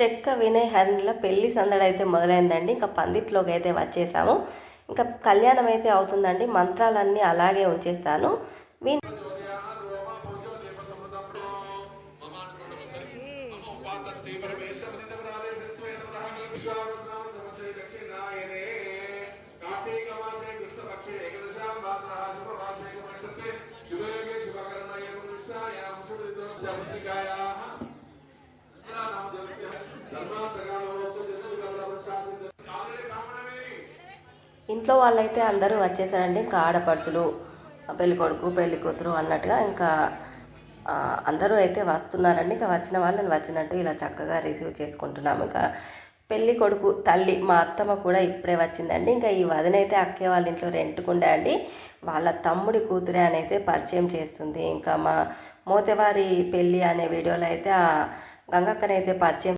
చెక్క వినయ్ హరిల పెళ్ళి సందడి అయితే మొదలైందండి. ఇంకా పందిట్లోకి అయితే వచ్చేసాము. ఇంకా కళ్యాణం అయితే అవుతుందండి. మంత్రాలన్నీ అలాగే ఉంచేస్తాను. ఇంట్లో వాళ్ళైతే అందరూ వచ్చేసారండి. ఇంకా ఆడపడుచులు పెళ్ళి కొడుకు పెళ్ళి కూతురు అన్నట్టుగా ఇంకా అందరూ అయితే వస్తున్నారండి. ఇంకా వచ్చిన వాళ్ళని వచ్చినట్టు ఇలా చక్కగా రిసీవ్ చేసుకుంటున్నాము. ఇంకా పెళ్ళి కొడుకు తల్లి మా అత్తమ్మ కూడా ఇప్పుడే వచ్చిందండి. ఇంకా ఈ వదిన అయితే అక్కే వాళ్ళ ఇంట్లో రెంట్కుండే అండి. వాళ్ళ తమ్ముడి కూతురే అని అయితే పరిచయం చేస్తుంది. ఇంకా మా మోతేవారి పెళ్ళి అనే వీడియోలో అయితే ఆ గంగక్కనైతే పరిచయం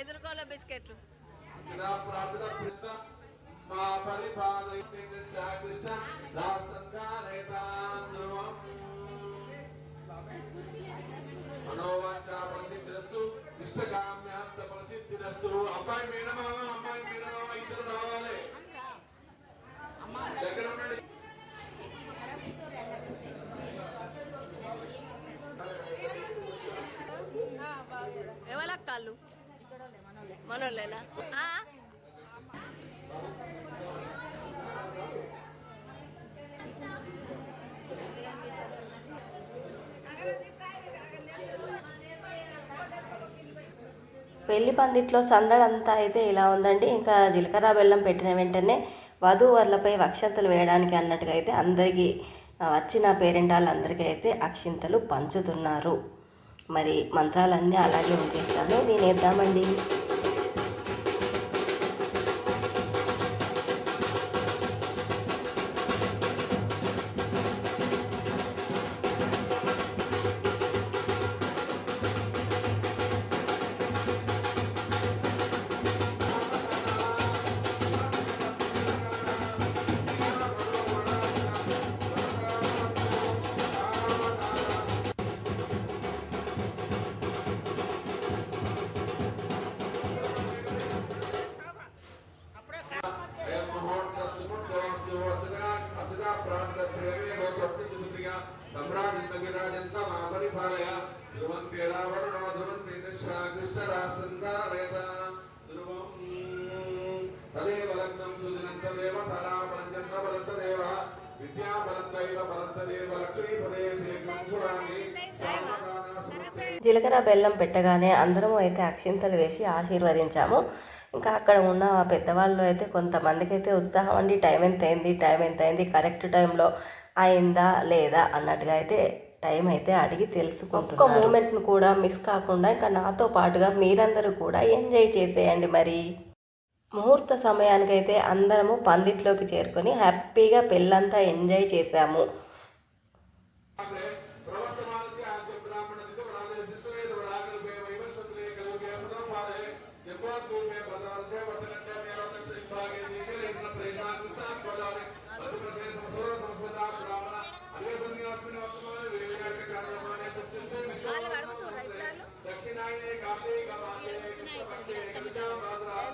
ఎదుర్కోలే బిస్కెట్లు అర్చనా ప్రార్థన కృత మా పరిపాలయతే కృష్ణ దాసంగానేతాన్ ధ్రువం మనోవాంఛా ప్రసిద్ధిరస్తు ఇష్టకామ్యాంత ప్రసిద్ధిరస్తు అబ్బాయి మేనమామ అమ్మాయి మేనమామ ఇద్దరు రావాలి. దగ్గర ఉండండి. ఎవరక్కాళ్ళు? మనోళ్ళేనా ఆ? పెళ్ళి పందిట్లో సందడంతా అయితే ఇలా ఉందండి. ఇంకా జీలకర్ర బెల్లం పెట్టిన వెంటనే వధూవరులపై అక్షంతలు వేయడానికి అన్నట్టుగా అయితే అందరికీ వచ్చిన వచ్చిన పేరెంటాళ్ళందరికీ అయితే అక్షింతలు పంచుతున్నారు. మరి మంత్రాలన్నీ అలాగే ఉంచేస్తాను. నేను వేద్దామండి జీలకర్ర బెల్లం పెట్టగానే అందరం అయితే అక్షింతలు వేసి ఆశీర్వదించాము. ఇంకా అక్కడ ఉన్న పెద్దవాళ్ళు అయితే కొంతమందికి అయితే ఉత్సాహం అండి టైం ఎంత అయింది టైం ఎంత అయింది కరెక్ట్ టైంలో అయిందా లేదా? అన్నట్టుగా అయితే టైం అయితే అడిగి తెలుసుకుంటున్నాను ఒక్క మూమెంట్ను కూడా మిస్ కాకుండా ఇంకా నాతో పాటుగా మీరందరూ కూడా ఎంజాయ్ చేసేయండి మరి. ముహూర్త సమయానికైతే అందరము పందిట్లోకి చేరుకొని హ్యాపీగా పెళ్ళంతా ఎంజాయ్ చేశాము.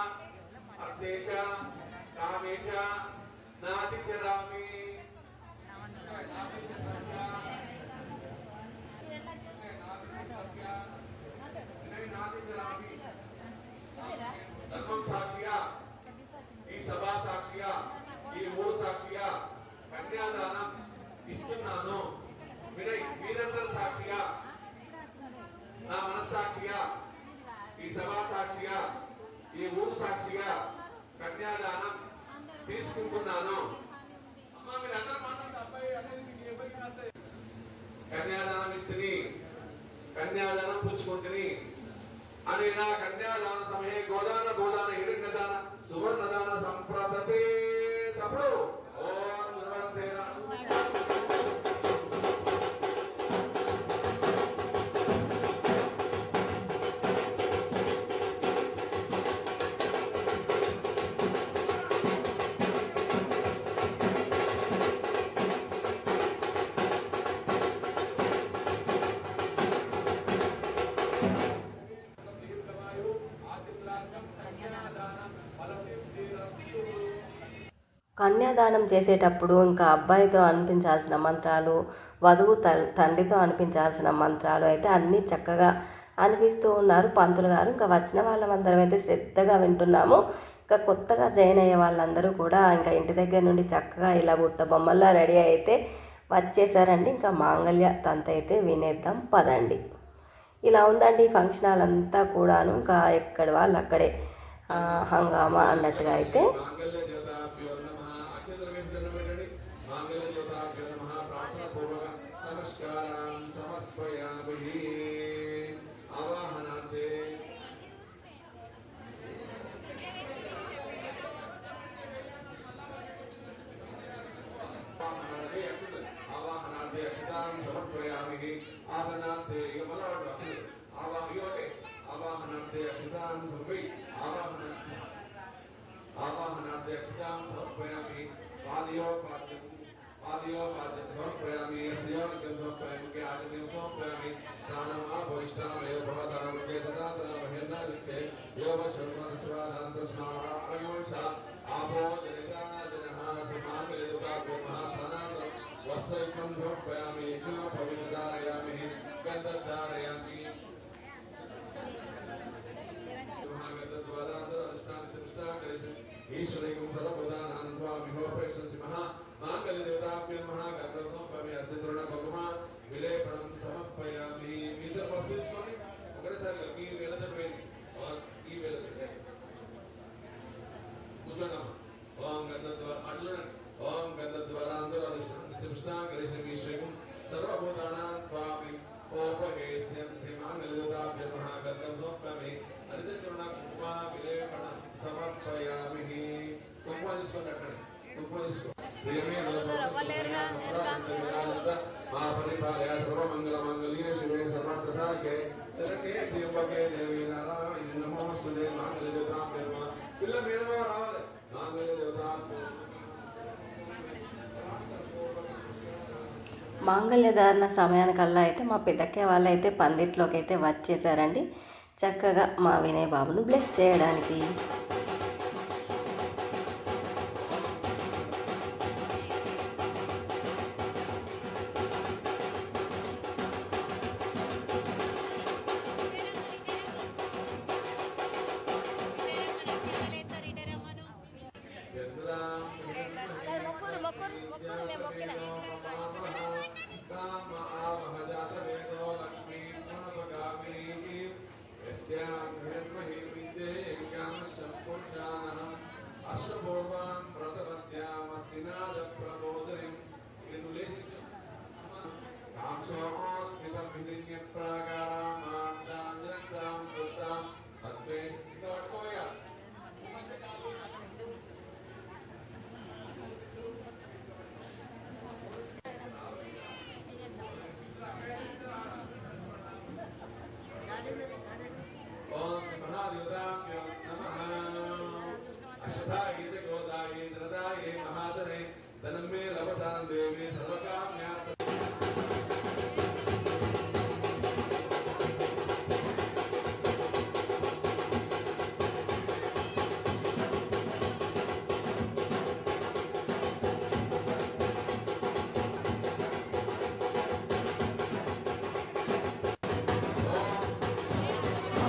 ధర్మే చ అర్థే చ కామే చ నాతి చరామి నాతి చరామి ధర్మం సాక్షిగా ఈ సభా సాక్షిగా ఈ మూడు సాక్షిగా కన్యాదానం ఇస్తున్నాను. వినయ్ మీరందరూ సాక్షిగా నా మనస్సాక్షిగా ఈ సభా సాక్షిగా ఈ ఊరు సాక్షిగా కన్యాదానం తీసుకుంటున్నాను. అమ్మా మీరందరూ మాట్లాడితే అబ్బాయి అనేది మీకు కన్యాదానం ఇస్తుంది కన్యాదానం పుచ్చుకుంటుంది అనేన కన్యాదాన సమయే గోదాన గోదాన హిరణ్యదాన సువర్ణదాన సంప్రదతే సప్పుడు. కన్యాదానం చేసేటప్పుడు ఇంకా అబ్బాయితో అనిపించాల్సిన మంత్రాలు వధువు తండ్రితో అనిపించాల్సిన మంత్రాలు అయితే అన్నీ చక్కగా అనిపిస్తూ ఉన్నారు. పంతులు గారు ఇంకా వచ్చిన వాళ్ళందరం అయితే శ్రద్ధగా వింటున్నాము. ఇంకా కొత్తగా జాయిన్ అయ్యే వాళ్ళందరూ కూడా ఇంకా ఇంటి దగ్గర నుండి చక్కగా ఇలా బుట్ట బొమ్మల్లా రెడీ అయితే వచ్చేసారండి. ఇంకా మాంగళ్య తంత అయితే వినేద్దాం పదండి. ఇలా ఉందండి ఈ ఫంక్షన్ హాల్ అంతా కూడాను. ఇంకా ఎక్కడ వాళ్ళు అక్కడే హంగామా అన్నట్టుగా అయితే. अक्षतरविन्दनमणि माङ्गलज्योताभ्य नमः प्रार्थनापूर्वक नमस्कारान् समर्पयामि आवाहनान्ते आवाहनार्थे अक्षतां समर्पयामि। आसनार्थे मलावट् आवाहनार्थे अक्षतां सर्वै आवाहन आवाहनाध्यक्षतां समर्पयामि पादयोपाद्यं पादयोपाद्यं समर्पयामि यस्योग्यं समर्पयामि के आग्नेयं समर्पयामि स्नानम् आभविष्टामयो भवतरमुखे ददातरा महिर्नालिक्षे यो वशर्मस्वादान्तस्नामः अयोष आपो जनिता जनः समाङ्गयुता को महास्नानान्तरं वस्त्रयुक्तं समर्पयामि यज्ञोपविधारयामि गन्धधारयामि తదాతర మహిర్నాలిక్షే యోగ శర్మ స్వాదాంత స్నామ ప్రయోష ఆపో జనితా జనః సమాంగలేదుకాపో మాంగళ్యధారణ సమయానికల్లా అయితే మా పెద్దక్కే వాళ్ళు అయితే పందిట్లోకి అయితే వచ్చేసారండి. చక్కగా మా వినయ్ బాబును బ్లెస్ చేయడానికి. అశ్వథాయే చ గోదాయి ద్రదాయి మహాదనే ధనం మే లభతాం దేవి సర్వకామ్యా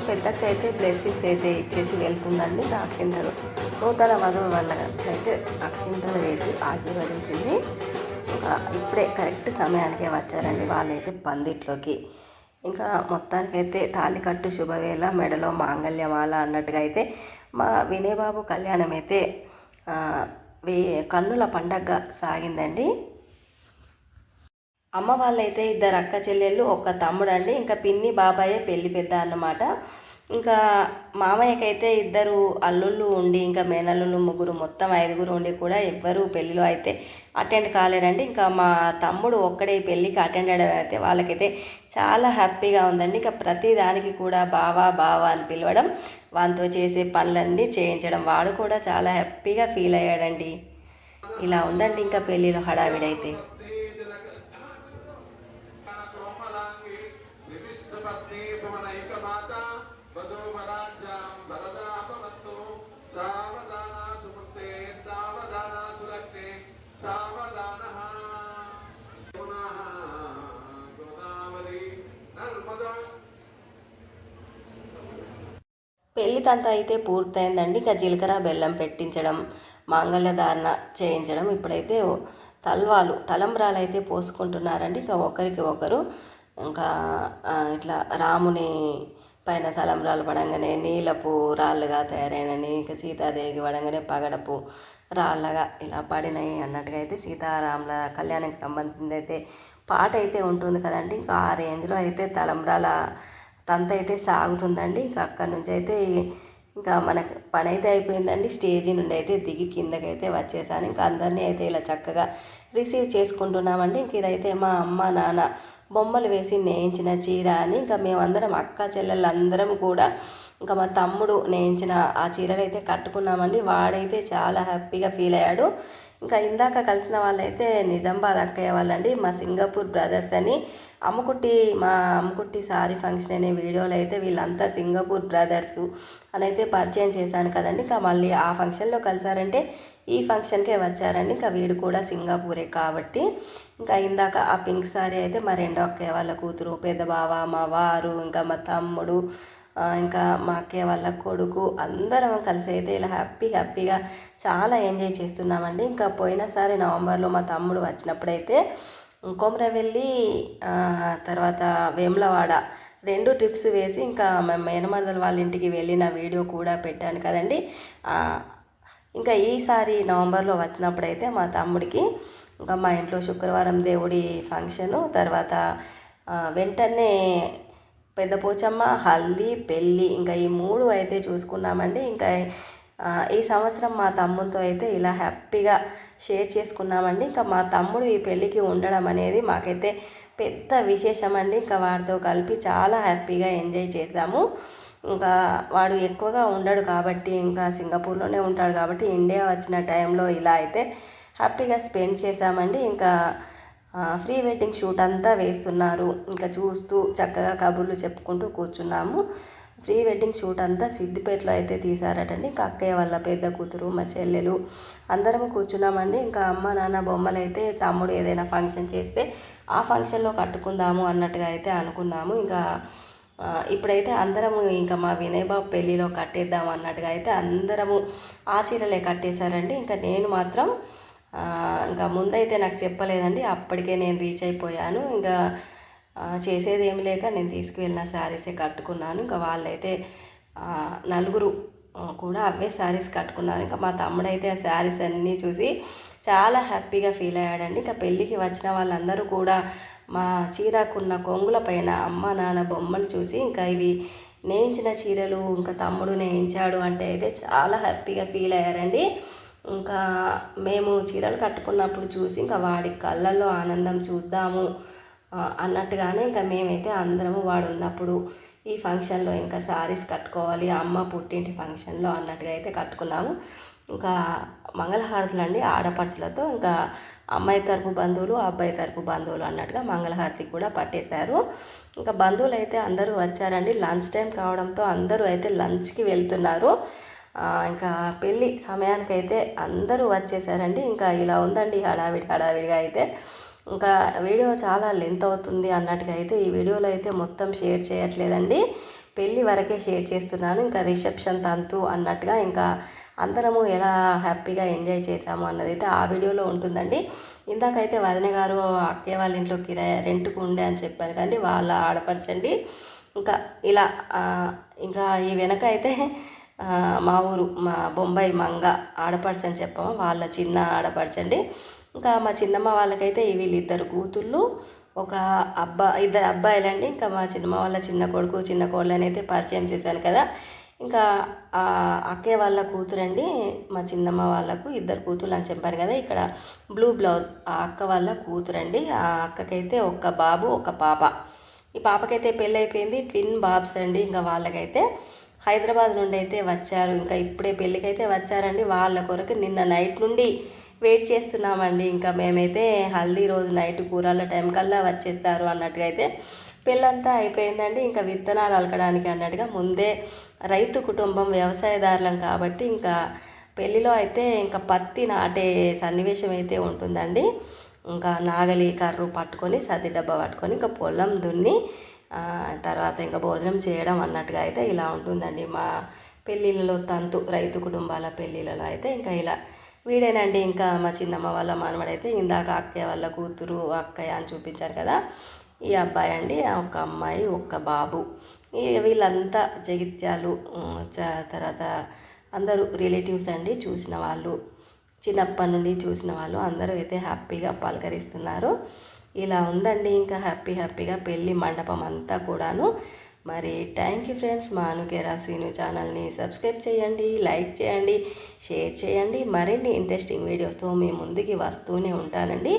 పెద్దకైతే బ్లెస్సింగ్స్ అయితే ఇచ్చేసి వెళ్తుందండి. ఇంకా నూతన వధువు వల్ల అయితే అక్షింతలు వేసి ఆశీర్వదించింది. ఒక ఇప్పుడే కరెక్ట్ సమయానికే వచ్చారండి వాళ్ళైతే పందిట్లోకి. ఇంకా మొత్తానికైతే తాలికట్టు శుభవేళ మెడలో మాంగళ్యమాల అన్నట్టుగా అయితే మా వినయబాబు కళ్యాణం అయితే వే కన్నుల పండగ సాగిందండి. అమ్మ వాళ్ళైతే ఇద్దరు అక్క చెల్లెళ్ళు ఒక తమ్ముడు అండి ఇంకా పిన్ని బాబాయే పెళ్ళి పెద్ద అన్నమాట. ఇంకా మామయ్యకైతే ఇద్దరు అల్లుళ్ళు ఉండి ఇంకా మేనల్లుళ్ళు ముగ్గురు మొత్తం ఐదుగురు ఉండి కూడా ఎవ్వరు పెళ్ళిలో అయితే అటెండ్ కాలేరండి. ఇంకా మా తమ్ముడు ఒక్కడే పెళ్ళికి అటెండ్ అయ్యడం అయితే వాళ్ళకైతే చాలా హ్యాపీగా ఉందండి. ఇంకా ప్రతి దానికి కూడా బావా బావా అని పిలవడం వానితో చేసే పనులన్నీ చేయించడం వాడు కూడా చాలా హ్యాపీగా ఫీల్ అయ్యాడండి. ఇలా ఉందండి ఇంకా పెళ్ళిలో హడావిడైతే. పెళ్ళి తంత అయితే పూర్తయిందండి. ఇంకా జీలకర్ర బెల్లం పెట్టించడం మాంగళ్యధారణ చేయించడం ఇప్పుడైతే తల్వాలు తలంబ్రాలు అయితే పోసుకుంటున్నారండి. ఇంకా ఒకరికి ఒకరు ఇంకా ఇట్లా రాముని పైన తలంబ్రాలు పడంగానే నీలపు రాళ్ళుగా తయారైనని ఇంకా సీతాదేవికి పడంగానే పగడపు రాళ్ళగా ఇలా పడినాయి అన్నట్టుగా అయితే సీతారాముల కళ్యాణానికి సంబంధించింది అయితే పాట అయితే ఉంటుంది కదండి. ఇంకా ఆ రేంజ్లో అయితే తలంబ్రాల తంత అయితే సాగుతుందండి. ఇంకా అక్కడి నుంచి అయితే ఇంకా మనకు పని అయితే అయిపోయిందండి. స్టేజీ నుండి అయితే దిగి కిందకైతే వచ్చేసాను. ఇంకా అందరినీ అయితే ఇలా చక్కగా రిసీవ్ చేసుకుంటున్నామండి. ఇంక ఇదైతే మా అమ్మ నాన్న బొమ్మలు వేసి నేయించిన చీర అని ఇంకా మేమందరం అక్క చెల్లెళ్ళందరం కూడా ఇంకా మా తమ్ముడు నేయించిన ఆ చీరలు అయితే కట్టుకున్నామండి. వాడైతే చాలా హ్యాపీగా ఫీల్ అయ్యాడు. ఇంకా ఇందాక కలిసిన వాళ్ళైతే నిజామాబాద్ అక్కయ్య వాళ్ళండి మా సింగపూర్ బ్రదర్స్ అని. అమ్ముకుట్టి మా అమ్ముకుట్టి సారీ ఫంక్షన్ అనే వీడియోలో అయితే వీళ్ళంతా సింగపూర్ బ్రదర్స్ అని అయితే పరిచయం చేశాను కదండి. ఇంకా మళ్ళీ ఆ ఫంక్షన్లో కలిసారంటే ఈ ఫంక్షన్కే వచ్చారండి. ఇంకా వీడు కూడా సింగపూరే కాబట్టి. ఇంకా ఇందాక ఆ పింక్ సారీ అయితే మా రెండో అక్కయ్య వాళ్ళ కూతురు పెద్ద బావ మా వారు ఇంకా మా తమ్ముడు ఇంకా మా అక్కయ్య వాళ్ళ కొడుకు అందరం కలిసి అయితే ఇలా హ్యాపీ హ్యాపీగా చాలా ఎంజాయ్ చేస్తున్నామండి. ఇంకా పోయినసారి నవంబర్లో మా తమ్ముడు వచ్చినప్పుడైతే కొమరవెల్లి తర్వాత వేములవాడ రెండు ట్రిప్స్ వేసి ఇంకా మేము మేనమరదల వాళ్ళ ఇంటికి వెళ్ళిన వీడియో కూడా పెట్టాను కదండి. ఇంకా ఈసారి నవంబర్లో వచ్చినప్పుడైతే మా తమ్ముడికి ఇంకా మా ఇంట్లో శుక్రవారం దేవుడి ఫంక్షను తర్వాత వెంటనే పెద్ద పోచమ్మ హల్దీ పెళ్ళి ఇంకా ఈ మూడు అయితే చూసుకున్నామండి. ఇంకా ఈ సంవత్సరం మా తమ్ముడితో అయితే ఇలా హ్యాపీగా షేర్ చేసుకున్నామండి. ఇంకా మా తమ్ముడు ఈ పెళ్ళికి ఉండడం అనేది మాకైతే పెద్ద విశేషం అండి ఇంకా వాడితో కలిపి చాలా హ్యాపీగా ఎంజాయ్ చేశాము. ఇంకా వాడు ఎక్కువగా ఉండడు కాబట్టి ఇంకా సింగపూర్లోనే ఉంటాడు కాబట్టి ఇండియా వచ్చిన టైంలో ఇలా అయితే హ్యాపీగా స్పెండ్ చేశామండి. ఇంకా ప్రీ వెడ్డింగ్ షూట్ అంతా వేస్తున్నారు. ఇంకా చూస్తూ చక్కగా కబుర్లు చెప్పుకుంటూ కూర్చున్నాము. ప్రీ వెడ్డింగ్ షూట్ అంతా సిద్దిపేటలో అయితే తీశారటండి. ఇంకా అక్కయ్య వాళ్ళ పెద్ద కూతురు మా చెల్లెలు అందరం కూర్చున్నామండి. ఇంకా అమ్మ నాన్న బొమ్మలు అయితే తమ్ముడు ఏదైనా ఫంక్షన్ చేస్తే ఆ ఫంక్షన్లో కట్టుకుందాము అన్నట్టుగా అయితే అనుకున్నాము. ఇంకా ఇప్పుడైతే అందరము ఇంకా మా వినయ్ బాబు పెళ్ళిలో కట్టేద్దాం అన్నట్టుగా అయితే అందరము ఆ చీరలే కట్టేశారండి. ఇంకా నేను మాత్రం ఇంకా ముందైతే నాకు చెప్పలేదండి. అప్పటికే నేను రీచ్ అయిపోయాను. ఇంకా చేసేది ఏమి లేక నేను తీసుకువెళ్ళిన శారీసే కట్టుకున్నాను. ఇంకా వాళ్ళైతే నలుగురు కూడా అవే శారీస్ కట్టుకున్నారు. ఇంకా మా తమ్ముడైతే ఆ శారీస్ అన్నీ చూసి చాలా హ్యాపీగా ఫీల్ అయ్యాడండి. ఇంకా పెళ్ళికి వచ్చిన వాళ్ళందరూ కూడా మా చీరకున్న కొంగుల పైన అమ్మ నాన్న బొమ్మలు చూసి ఇంకా ఇవి నేయించిన చీరలు ఇంకా తమ్ముడు నేయించాడు అంటే అయితే చాలా హ్యాపీగా ఫీల్ అయ్యారండి. ఇంకా మేము చీరలు కట్టుకున్నప్పుడు చూసి ఇంకా వాడి కళ్ళల్లో ఆనందం చూద్దాము అన్నట్టుగానే ఇంకా మేమైతే అందరము వాడు ఉన్నప్పుడు ఈ ఫంక్షన్లో ఇంకా సారీస్ కట్టుకోవాలి అమ్మ పుట్టింటి ఫంక్షన్లో అన్నట్టుగా అయితే కట్టుకున్నాము. ఇంకా మంగళహారతులు అండి ఆడపడుచులతో ఇంకా అమ్మాయి తరపు బంధువులు అబ్బాయి తరపు బంధువులు అన్నట్టుగా మంగళహారతి కూడా పట్టేశారు. ఇంకా బంధువులు అయితే అందరూ వచ్చారండి లంచ్ టైం కావడంతో అందరూ అయితే లంచ్కి వెళ్తున్నారు. ఇంకా పెళ్ళి సమయానికైతే అందరూ వచ్చేసారండి. ఇంకా ఇలా ఉందండి హడావిడి హడావిడిగా అయితే. ఇంకా వీడియో చాలా లెంత్ అవుతుంది అన్నట్టుగా అయితే ఈ వీడియోలో అయితే మొత్తం షేర్ చేయట్లేదండి. పెళ్ళి వరకే షేర్ చేస్తున్నాను. ఇంకా రిసెప్షన్ తంతు అన్నట్టుగా ఇంకా అందరము ఎలా హ్యాపీగా ఎంజాయ్ చేసాము అన్నది అయితే ఆ వీడియోలో ఉంటుందండి. ఇందాకైతే వదిన గారు అక్కయ్య వాళ్ళ ఇంట్లో కిరాయి రెంట్కు ఉండే అని చెప్పారు కానీ వాళ్ళ ఆడపరచండి ఇంకా ఇలా ఇంకా ఈ వెనక అయితే మా ఊరు మా బొంబాయి మంగ ఆడపడుచు అని చెప్పాము. వాళ్ళ చిన్న ఆడపడుచండి ఇంకా మా చిన్నమ్మ వాళ్ళకైతే వీళ్ళిద్దరు కూతుళ్ళు. ఒక అబ్బా ఇద్దరు అబ్బాయిలండి. ఇంకా మా చిన్నమ్మ వాళ్ళ చిన్న కొడుకు చిన్న కోళ్ళని అయితే పరిచయం చేశాను కదా. ఇంకా అక్కే వాళ్ళ కూతురండి మా చిన్నమ్మ వాళ్ళకు ఇద్దరు కూతురు అని చెప్పాను కదా. ఇక్కడ బ్లూ బ్లౌజ్ ఆ అక్క వాళ్ళ కూతురండి. ఆ అక్కకైతే ఒక బాబు ఒక పాప. ఈ పాపకైతే పెళ్ళైపోయింది. ట్విన్ బాబ్స్ అండి. ఇంకా వాళ్ళకైతే హైదరాబాద్ నుండి అయితే వచ్చారు. ఇంకా ఇప్పుడే పెళ్ళికైతే వచ్చారండి. వాళ్ళ కొరకు నిన్న నైట్ నుండి వెయిట్ చేస్తున్నామండి. ఇంకా మేమైతే హల్దీ రోజు నైట్ కూరల టైం కల్లా వచ్చేస్తారు అన్నట్టుగా అయితే పెళ్ళంతా అయిపోయిందండి. ఇంకా విత్తనాలు అలకడానికి అన్నట్టుగా ముందే రైతు కుటుంబం వ్యవసాయదారులం కాబట్టి ఇంకా పెళ్ళిలో అయితే ఇంకా పత్తి నాటే సన్నివేశం అయితే ఉంటుందండి. ఇంకా నాగలి కర్రు పట్టుకొని సర్ది డబ్బా పట్టుకొని ఇంకా పొలం దున్ని తర్వాత ఇంకా భోజనం చేయడం అన్నట్టుగా అయితే ఇలా ఉంటుందండి. మా పెళ్ళిళ్ళలో తంతు రైతు కుటుంబాల పెళ్ళిళ్ళలో అయితే ఇంకా ఇలా. వీడేనండి ఇంకా మా చిన్నమ్మ వాళ్ళ మనవడైతే ఇందాక అక్కయ్య వాళ్ళ కూతురు అక్కయ్య అని చూపించారు కదా. ఈ అబ్బాయి అండి ఒక అమ్మాయి ఒక బాబు. ఈ వీళ్ళంతా జగిత్యాలు చ- తర్వాత అందరూ రిలేటివ్స్ అండి చూసిన వాళ్ళు. చిన్నప్పటి నుండి చూసిన వాళ్ళు అందరూ అయితే హ్యాపీగా పలకరిస్తున్నారు. ఇలా ఉందండి. ఇంకా హ్యాపీ హ్యాపీగా పెళ్ళి మండపం అంతా కూడాను. మరి థ్యాంక్ యూ ఫ్రెండ్స్. మా అనుకేరా సీను ఛానల్ని సబ్స్క్రైబ్ చేయండి లైక్ చేయండి షేర్ చేయండి. మరిన్ని ఇంట్రెస్టింగ్ వీడియోస్తో మీ ముందుకి వస్తూనే ఉంటానండి.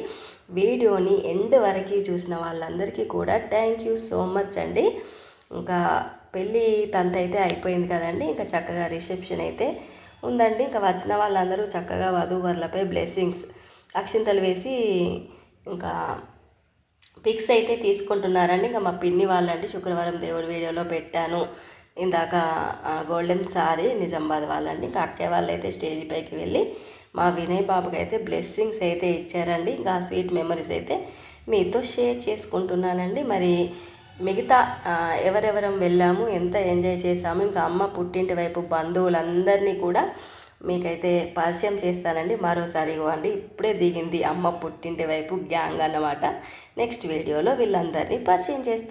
వీడియోని ఎండ్ వరకు చూసిన వాళ్ళందరికీ కూడా థ్యాంక్ యూ సో మచ్ అండి. ఇంకా పెళ్ళి తంత అయితే అయిపోయింది కదండి. ఇంకా చక్కగా రిసెప్షన్ అయితే ఉందండి. ఇంకా వచ్చిన వాళ్ళందరూ చక్కగా వధూవరులపై బ్లెస్సింగ్స్ అక్షింతలు వేసి ఇంకా పిక్స్ అయితే తీసుకుంటున్నారండి. ఇంకా మా పిన్ని వాళ్ళండి శుక్రవారం దేవుడి వీడియోలో పెట్టాను. ఇందాక గోల్డెన్ సారీ నిజామాబాద్ వాళ్ళండి. ఇంకా అక్కే వాళ్ళు అయితే స్టేజ్ పైకి వెళ్ళి మా వినయ్ బాబుకి అయితే బ్లెస్సింగ్స్ అయితే ఇచ్చారండి. ఇంకా ఆ స్వీట్ మెమరీస్ అయితే మీతో షేర్ చేసుకుంటున్నానండి. మరి మిగతా ఎవరెవరం వెళ్ళాము ఎంత ఎంజాయ్ చేసాము ఇంకా అమ్మ పుట్టింటి వైపు బంధువులందరినీ కూడా మీకైతే పరిచయం చేస్తానండి. మరోసారి ఇవ్వండి. ఇప్పుడే దిగింది అమ్మ పుట్టింటి వైపు గ్యాంగ్ అన్నమాట. నెక్స్ట్ వీడియోలో వీళ్ళందరినీ పరిచయం చేస్తాను